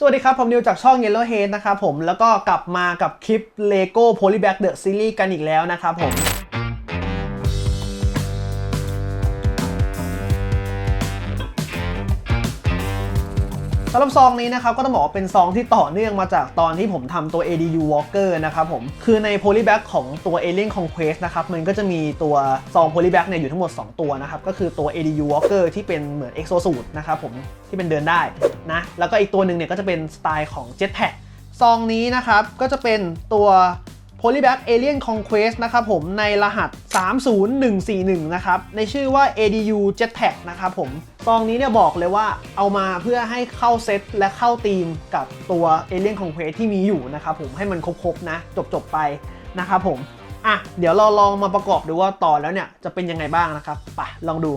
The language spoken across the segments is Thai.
สวัสดีครับ ผมนิวจากช่อง Yellow Head นะครับผมแล้วก็กลับมากับคลิป Lego Polybag The Series กันอีกแล้วนะครับผม สำหรับซองนี้นะครับก็ต้องบอกว่าเป็นซองที่ต่อเนื่องมาจากตอนที่ผมทำตัว ADU Walker นะครับผม คือใน Polybag ของตัว Alien Conquest นะครับมันก็จะมีตัวซอง Polybag เนี่ยอยู่ทั้งหมด 2 ตัวนะครับก็คือตัว ADU Walker ที่เป็นเหมือน Exosuit นะครับผมที่เป็นเดินได้นะแล้วก็อีกตัวหนึ่งเนี่ยก็จะเป็นสไตล์ของ Jetpack ซองนี้นะครับก็จะเป็นตัว Polybag Alien Conquest นะครับผมในรหัส 30141 นะครับ ในชื่อว่า ADU Jetpack นะครับผมซองนี้เนี่ยบอกเลยว่าเอามาเพื่อให้เข้าเซตและเข้าธีมกับตัว Alien Conquest ที่มีอยู่นะครับผมให้มันครบๆนะ จบๆไปนะครับผมอะเดี๋ยวเราลองมาประกอบดูว่าต่อแล้วเนี่ยจะเป็นยังไงบ้างนะครับไปลองดู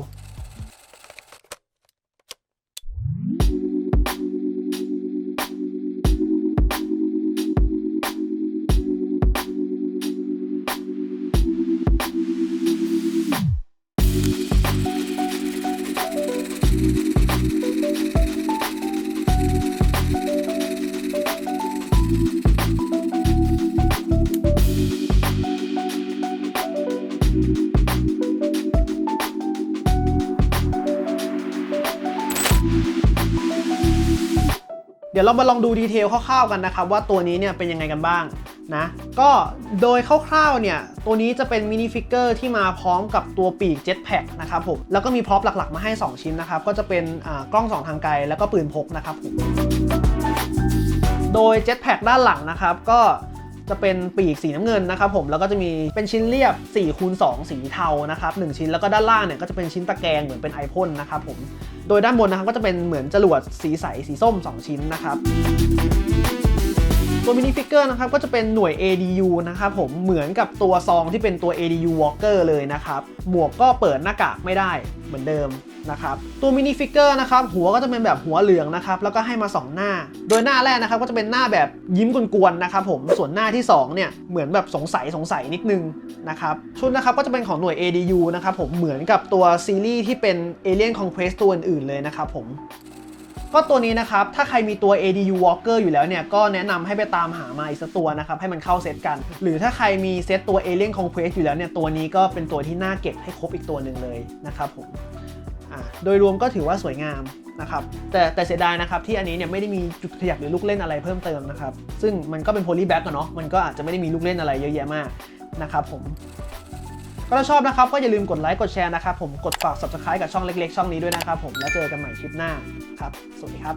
ดี๋ยวเรามาลองดูดีเทลคร่าวๆกันนะครับว่าตัวนี้เนี่ยเป็นยังไงกันบ้างนะก็โดยคร่าวๆเนี่ยตัวนี้จะเป็นมินิฟิกเกอร์ที่มาพร้อมกับตัวปีกเจ็ตแพ็คนะครับผมแล้วก็มีพร็อพหลักๆมาให้ 2 ชิ้นนะครับก็จะเป็นกล้อง 2 ทางไกลแล้วก็ปืนพกนะครับผมโดยเจ็ตแพ็คด้านหลังนะครับก็ จะเป็นปีกสีน้ำเงินนะครับผมแล้วก็จะมีเป็นชิ้นเรียบ4คูณ2สีเทานะครับ1ชิ้นแล้วก็ด้านล่างเนี่ยก็จะเป็นชิ้นตะแกรงเหมือนเป็นไอพ่นนะครับผมโดยด้านบนนะครับก็จะเป็นเหมือนจรวดสีใสสีส้ม 2 ชิ้นนะครับ ตัวมินิฟิกเกอร์นะครับก็จะเป็นหน่วย ADU นะครับผมเหมือนกับตัวซองที่เป็นตัว ADU Walker เลยนะครับหมวกก็เปิดหน้ากากไม่ได้เหมือนเดิมนะครับตัวมินิฟิกเกอร์นะครับหัวก็จะเป็นแบบหัวเหลืองนะครับแล้วก็ให้มา 2 หน้า โดยหน้าแรกนะครับก็จะเป็นหน้าแบบยิ้มกวนๆนะครับผมส่วนหน้าที่2เนี่ยเหมือนแบบสงสัยสงสัยนิดนึงนะครับชุดนะครับก็จะเป็นของหน่วย ADU นะครับผมเหมือนกับตัวซีรีส์ที่เป็น Alien Conquest ตัวอื่นๆเลยนะครับผม ก็ตัวนี้นะครับ ถ้าใครมีตัว ADU Walker อยู่แล้วเนี่ย ก็แนะนำให้ไปตามหามาอีกสักตัวนะครับ ให้มันเข้าเซตกัน หรือถ้าใครมีเซตตัว Alien Conquest อยู่แล้วเนี่ย ตัวนี้ก็เป็นตัวที่น่าเก็บให้ครบอีกตัวหนึ่งเลยนะครับผมโดยรวมก็ถือว่าสวยงามนะครับแต่แต่เสียดายนะครับที่อันนี้เนี่ยไม่ได้มีจุดขยับหรือลูกเล่นอะไรเพิ่มเติมนะครับ ซึ่งมันก็เป็นโพลีแบ็กเนาะมันก็อาจจะไม่ได้มีลูกเล่นอะไรเยอะแยะมากนะครับผม ก็ถ้าชอบนะครับก็อย่าลืมกดไลค์กดแชร์นะครับผมกดฝาก subscribe กับช่องเล็ก ๆ ช่องนี้ด้วยนะครับผมแล้วเจอกันใหม่คลิปหน้าครับ สวัสดีครับ